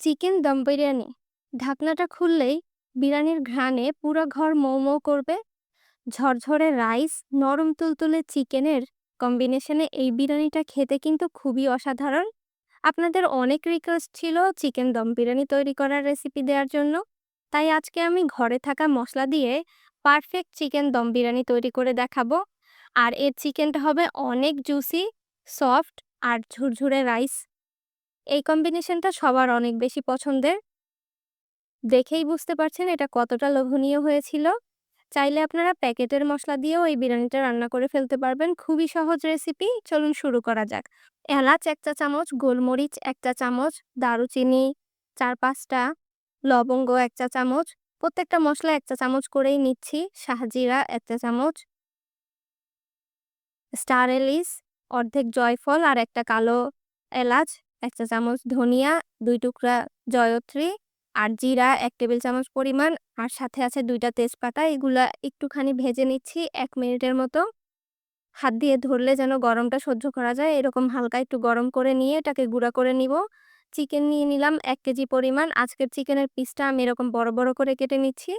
Chicken dum biryani. ঢাকনাটা খুললেই বিরিয়ানির ঘ্রাণে পুরো ঘর মৌ মৌ করবে। ঝরঝরে রাইস, নরম তুলতুলে চিকেনের কম্বিনেশনে এই বিরিয়ানিটা খেতে কিন্তু খুবই অসাধারণ। আপনাদের অনেক রিকোয়েস্ট ছিল চিকেন দম বিরিয়ানি তৈরি করার রেসিপি দেওয়ার জন্য। তাই আজকে আমি ঘরে থাকা মশলা দিয়ে পারফেক্ট চিকেন দম বিরিয়ানি তৈরি করে দেখাবো। আর এর চিকেনটা হবে অনেক জুসি সফট আর ঝুরঝুরে রাইস এই কম্বিনেশনটা সবার অনেক বেশি পছন্দের। দেখেই বুঝতে পারছেন এটা কতটা লোভনীয় হয়েছিল। চাইলে আপনারা প্যাকেটের মশলা দিয়েও এই বিরিয়ানিটা রান্না করে ফেলতে পারবেন। খুবই সহজ রেসিপি। চলুন শুরু করা যাক। এলাচ এক চা চামচ, গোলমরিচ এক চা চামচ, দারুচিনি চার পাঁচটা, লবঙ্গ এক চা চামচ, প্রত্যেকটা মশলা এক চা চামচ করেই নিচ্ছি। শাহজিরা এক চা চামচ। স্টার এলিস, অর্ধেক জয়ফল আর একটা কালো এলাচ। এক চা চামচ ধনিয়া, দুই টুকরা জয়ত্রী, আর জিরা এক টেবিল চামচ পরিমাণ, আর সাথে আছে দুইটা তেজপাতা। এগুলা একটুখানি ভেজে নিচ্ছি এক মিনিটের মতো। হাত দিয়ে ধরলে যেন গরমটা সহ্য করা যায়। এরকম হালকা একটু গরম করে নিয়ে এটাকে গুঁড়া করে নিব। চিকেন নিয়ে নিলাম এক কেজি পরিমাণ। আজকের চিকেনের পিসটা আমি এরকম বড় বড় করে কেটে নিচ্ছি।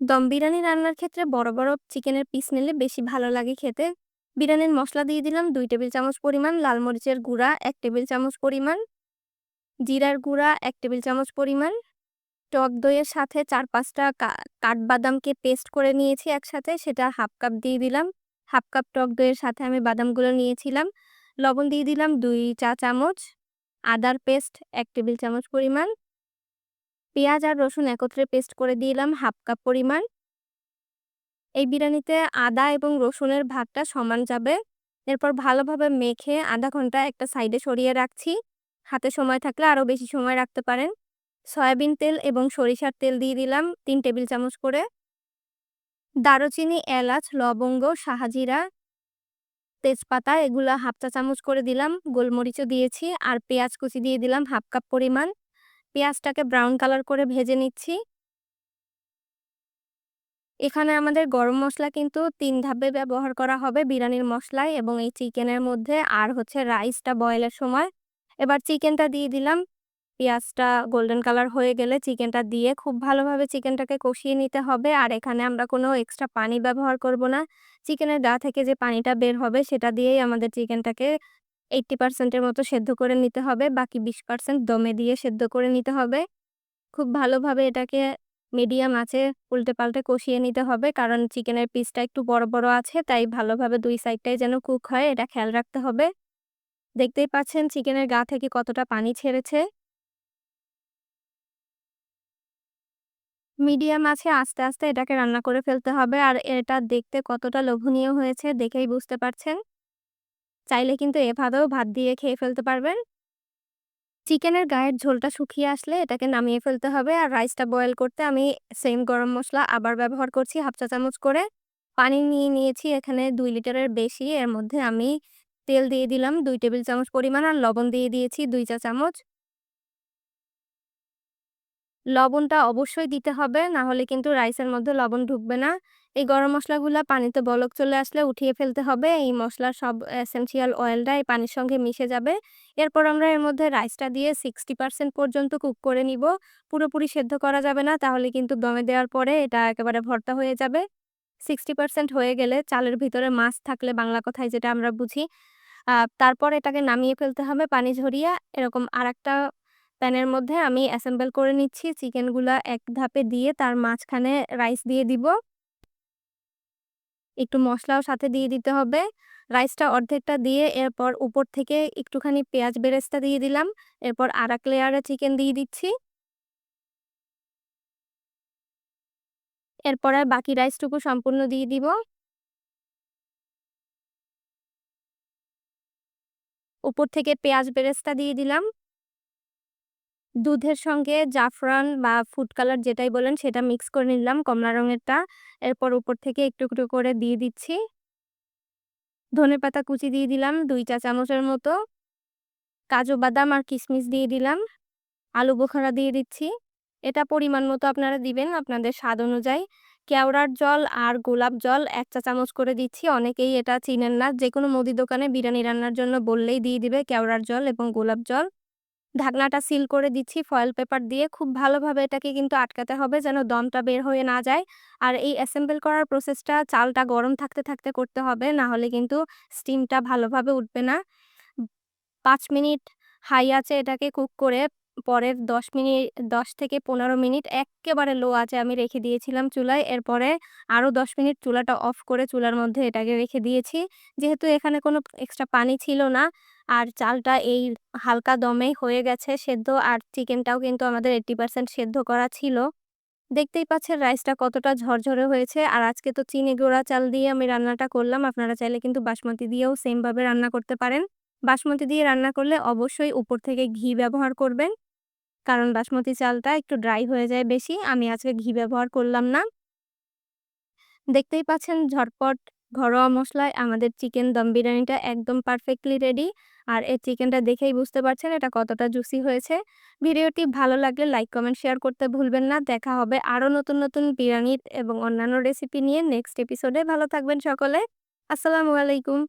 দম বিরিয়ানি রান্নার ক্ষেত্রে বড় বড় চিকেনের পিস নিলে বেশি ভালো লাগে খেতে। বিরিয়ানির মশলা দিয়ে দিলাম দুই টেবিল চামচ পরিমাণ লাল মরিচের গুঁড়া, এক টেবিল চামচ পরিমাণ জিরার গুঁড়া, এক টেবিল চামচ পরিমাণ টক দইয়ের সাথে চার পাঁচটা কাঠবাদামকে পেস্ট করে নিয়েছি একসাথে, সেটা হাফ কাপ দিয়ে দিলাম। হাফ কাপ টক দইয়ের সাথে আমি বাদামগুলো নিয়েছিলাম। লবণ দিয়ে দিলাম দুই চা চামচ আদার পেস্ট, এক টেবিল চামচ পরিমাণ পেঁয়াজ আর রসুন একত্রে পেস্ট করে দিলাম হাফ কাপ পরিমাণ এই বিরিয়ানিতে আদা এবং রসুনের ভাগটা সমান যাবে। এরপর ভালোভাবে মেখে আধা ঘণ্টা একটা সাইডে সরিয়ে রাখছি। হাতে সময় থাকলে আরও বেশি সময় রাখতে পারেন। সয়াবিন তেল এবং সরিষার তেল দিয়ে দিলাম তিন টেবিল চামচ করে। দারুচিনি, এলাচ, লবঙ্গ, শাহাজিরা, তেজপাতা এগুলো হাফ চা চামচ করে দিলাম। গোলমরিচও দিয়েছি আর পেঁয়াজ কুচি দিয়ে দিলাম হাফ কাপ পরিমাণ। পেঁয়াজটাকে ব্রাউন কালার করে ভেজে নিচ্ছি। এখানে আমাদের গরম মশলা কিন্তু তিন ধাপে ব্যবহার করা হবে। বিরিয়ানির মশলায় এবং এই চিকেনের মধ্যে আর হচ্ছে রাইসটা বয়েলের সময়। এবার চিকেনটা দিয়ে দিলাম। পেঁয়াজটা গোল্ডেন কালার হয়ে গেলে চিকেনটা দিয়ে খুব ভালোভাবে চিকেনটাকে কষিয়ে নিতে হবে। আর এখানে আমরা কোনো এক্সট্রা পানি ব্যবহার করব না। চিকেনের গা থেকে যে পানিটা বের হবে সেটা দিয়েই আমাদের চিকেনটাকে এইট্টি পার্সেন্টের মতো সেদ্ধ করে নিতে হবে। বাকি বিশ পার্সেন্ট দমে দিয়ে সেদ্ধ করে নিতে হবে। খুব ভালোভাবে এটাকে মিডিয়াম আছে উল্টে পাল্টে কষিয়ে নিতে হবে। কারণ চিকেনের পিসটা একটু বড় বড় আছে, তাই ভালোভাবে দুই সাইডটাই যেন কুক হয়, এটা খেয়াল রাখতে হবে। দেখতেই পাচ্ছেন চিকেনের গা থেকে কতটা পানি ছেড়েছে। মিডিয়াম আছে, আস্তে আস্তে এটাকে রান্না করে ফেলতে হবে। আর এটা দেখতে কতটা লোভনীয় হয়েছে, দেখেই বুঝতে পারছেন। চাইলে কিন্তু এভাবেও ভাত দিয়ে খেয়ে ফেলতে পারবেন। চিকেনের গায়ের ঝোলটা শুকিয়ে আসলে এটাকে নামিয়ে ফেলতে হবে। আর রাইসটা বয়েল করতে আমি সেম গরম মশলা আবার ব্যবহার করছি হাফ চা চামচ করে। পানি নিয়ে নিয়েছি এখানে দুই লিটারের বেশি। এর মধ্যে আমি তেল দিয়ে দিলাম দুই টেবিল চামচ পরিমাণ আর লবণ দিয়ে দিয়েছি দুই চা চামচ। লবণটা অবশ্যই দিতে হবে। না হলে কিন্তু রাইসের মধ্যে লবণ ঢুকবে না। এই গরম মশলাগুলো পানিতে বলক চলে আসলে উঠিয়ে ফেলতে হবে। এই মশলার সব এসেন্সিয়াল অয়েলটা এই পানির সঙ্গে মিশে যাবে। এরপর আমরা এর মধ্যে রাইসটা দিয়ে সিক্সটি পার্সেন্ট পর্যন্ত কুক করে নিব। পুরোপুরি সেদ্ধ করা যাবে না। তাহলে কিন্তু দমে দেওয়ার পরে এটা একেবারে ভর্তা হয়ে যাবে। সিক্সটি পার্সেন্ট হয়ে গেলে চালের ভিতরে মাছ থাকলে বাংলা কথায় যেটা আমরা বুঝি তারপর এটাকে নামিয়ে ফেলতে হবে পানি ঝরিয়ে। এরকম আর একটা প্যানের মধ্যে আমি অ্যাসেম্বল করে নিচ্ছি। চিকেনগুলা এক ধাপে দিয়ে তার মাঝখানে রাইস দিয়ে দিব। একটু মশলাও সাথে দিয়ে দিতে হবে। রাইসটা অর্ধেকটা দিয়ে এরপর উপর থেকে একটুখানি পেঁয়াজ বেরেস্তা দিয়ে দিলাম। এরপর আর এক লেয়ারে চিকেন দিয়ে দিচ্ছি। এরপরে বাকি রাইসটুকু সম্পূর্ণ দিয়ে দিব। উপর থেকে পেঁয়াজ বেরেস্তা দিয়ে দিলাম। দুধের সঙ্গে জাফরান বা ফুড কালার যেটাই বলেন সেটা মিক্স করে নিলাম। কমলা রঙেরটা এরপর উপর থেকে একটু একটু করে দিয়ে দিচ্ছি। ধনে পাতা কুচি দিয়ে দিলাম দুই চা চামচের মতো। কাজু বাদাম আর কিশমিশ দিয়ে দিলাম। আলু বোখারা দিয়ে দিচ্ছি। এটা পরিমাণ মতো আপনারা দিবেন আপনাদের স্বাদ অনুযায়ী। কেওড়ার জল আর গোলাপ জল এক চা চামচ করে দিচ্ছি। অনেকেই এটা চিনেন না। যে কোনো মুদি দোকানে বিরিয়ানি রান্নার জন্য বললেই দিয়ে দিবে। কেওড়ার জল এবং গোলাপ জল। ঢাকনাটা সিল করে দিচ্ছি ফয়েল পেপার দিয়ে। খুব ভালোভাবে এটাকে কিন্তু আটকাতে হবে যেন দমটা বের হয়ে না যায়। আর এই অ্যাসেম্বল করার প্রসেসটা চালটা গরম থাকতে, থাকতে করতে হবে। না হলে কিন্তু স্টিমটা ভালোভাবে উঠবে না। পাঁচ মিনিট হাই আছে এটাকে কুক করে পরের ১০ মিনিট ১০ থেকে ১৫ মিনিট একেবারে লো আছে আমি রেখে দিয়েছিলাম চুলায়। এরপরে আরও ১০ মিনিট চুলাটা অফ করে চুলার মধ্যে এটাকে রেখে দিয়েছি। যেহেতু এখানে কোনো এক্সট্রা পানি ছিল না, আর চালটা এই হালকা দমেই হয়ে গেছে সেদ্ধ, আর চিকেনটাও কিন্তু আমাদের 80% সেদ্ধ করা ছিল। দেখতেই পাচ্ছেন রাইসটা কতটা ঝরঝরে হয়েছে। আর আজকে তো চিনি গুঁড়া চাল দিয়ে আমি রান্নাটা করলাম। আপনারা চাইলে কিন্তু বাসমতি দিয়েও সেমভাবে রান্না করতে পারেন। বাসমতি দিয়ে রান্না করলে অবশ্যই উপর থেকে ঘি ব্যবহার করবেন। কারণ বাসমতি চালটা একটু ড্রাই হয়ে যায় বেশি। আমি আজকে ঘি ব্যবহার করলাম না। দেখতেই পাচ্ছেন ঝটপট ঘরোয়া মশলায় আমাদের চিকেন দম বিরিয়ানিটা একদম পারফেক্টলি রেডি। আর এই চিকেনটা দেখেই বুঝতে পারছেন এটা কতটা জুসি হয়েছে। ভিডিওটি ভালো লাগলে লাইক, কমেন্ট, শেয়ার করতে ভুলবেন না। দেখা হবে আরও নতুন, নতুন বিরিয়ানির এবং অন্যান্য রেসিপি নিয়ে নেক্সট এপিসোডে। ভালো থাকবেন সকলে। আসসালামু আলাইকুম।